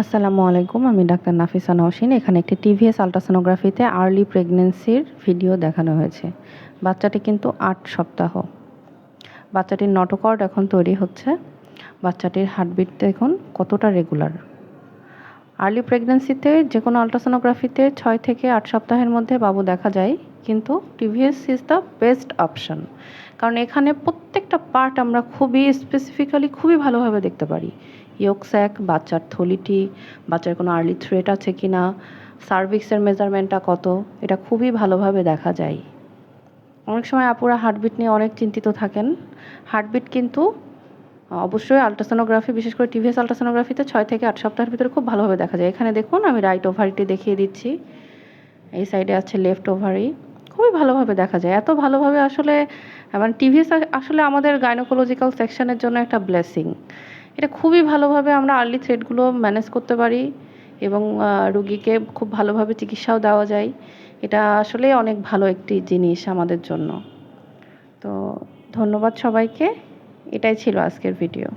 আসসালামু আলাইকুম, আমি ডাক্তার নাফিসা নওশিন। এখানে একটি টিভিএস আলট্রাসোনোগ্রাফিতে আর্লি প্রেগনেন্সির ভিডিও দেখানো হয়েছে। বাচ্চাটি কিন্তু আট সপ্তাহ। বাচ্চাটির নটোকর্ড এখন তৈরি হচ্ছে। বাচ্চাটির হার্টবিট দেখুন কতটা রেগুলার। আর্লি প্রেগনেন্সিতে যে কোনো আলট্রাসোনোগ্রাফিতে ছয় থেকে আট সপ্তাহের মধ্যে বাবু দেখা যায়, কিন্তু TVS is the best option. কারণ এখানে প্রত্যেকটা পার্ট আমরা খুবই স্পেসিফিক্যালি খুবই ভালোভাবে দেখতে পারি। ইয়োক স্যাক বাচ্চার থলিটি, বাচ্চার কোনো আর্লি থ্রেট আছে কি না সার্ভিক্সের মেজারমেন্টটা কত, এটা খুবই ভালোভাবে দেখা যায়। অনেক সময় আপুরা হার্টবিট নিয়ে অনেক চিন্তিত থাকেন। হার্টবিট কিন্তু অবশ্যই আলট্রাসোনোগ্রাফি বিশেষ করে টিভিএস আলট্রাসোনোগ্রাফিতে ছয় থেকে আট সপ্তাহের ভিতরে খুব ভালোভাবে দেখা যায়। এখানে দেখুন, আমি রাইট ওভারিটি দেখিয়ে দিচ্ছি। এই সাইডে আছে লেফট ওভারি খুবই ভালোভাবে দেখা যায়। এত ভালোভাবে আসলে মানে টিভিএস আসলে আমাদের গাইনোকোলজিক্যাল সেকশনের জন্য একটা ব্লেসিং এটা খুবই ভালোভাবে আমরা আর্লি থ্রেডগুলো ম্যানেজ করতে পারি, এবং রুগীকে খুব ভালোভাবে চিকিৎসাও দেওয়া যায়। এটা আসলে অনেক ভালো একটি জিনিস আমাদের জন্য। তো ধন্যবাদ সবাইকে। এটাই ছিল আজকের ভিডিও